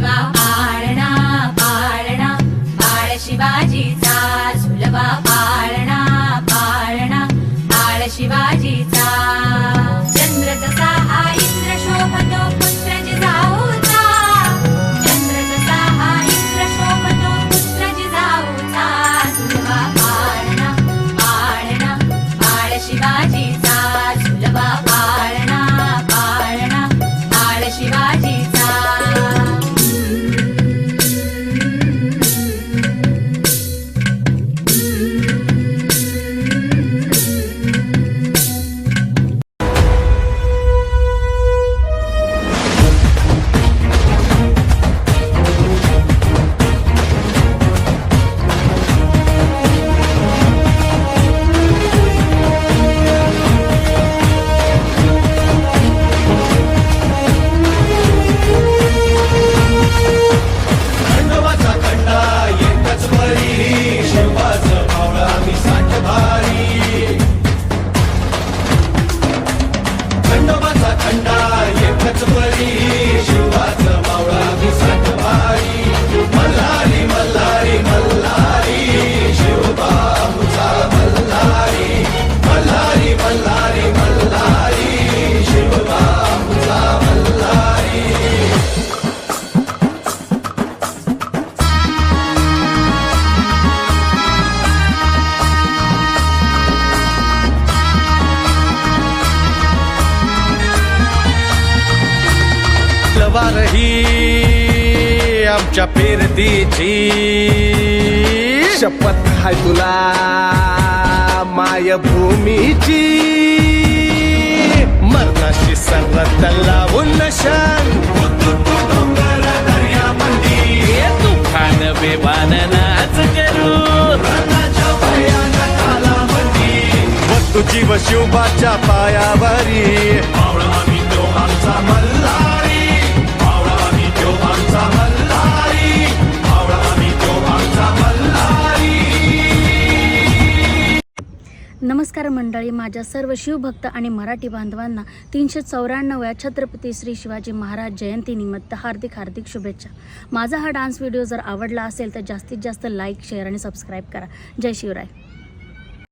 पाळणा पाळणा बाळ शिवाजीचा झेंडा एकच बळी शिवाचा तलवार ही आमच्या पेरदीची शपथ हाय तुला मायभूमीची. मरणाशी सर्वत लावून नशान. तुफान बेबान नाच करू. तुझी व शिवबाच्या पायावरी. नमस्कार मंडळी माझ्या सर्व शिवभक्त आणि मराठी बांधवांना तीनशे चौऱ्याण्णव्या छत्रपती श्री शिवाजी महाराज जयंतीनिमित्त हार्दिक हार्दिक शुभेच्छा. माझा हा डान्स व्हिडिओ जर आवडला असेल तर जास्तीत जास्त लाईक शेअर आणि सबस्क्राईब करा. जय शिवराय.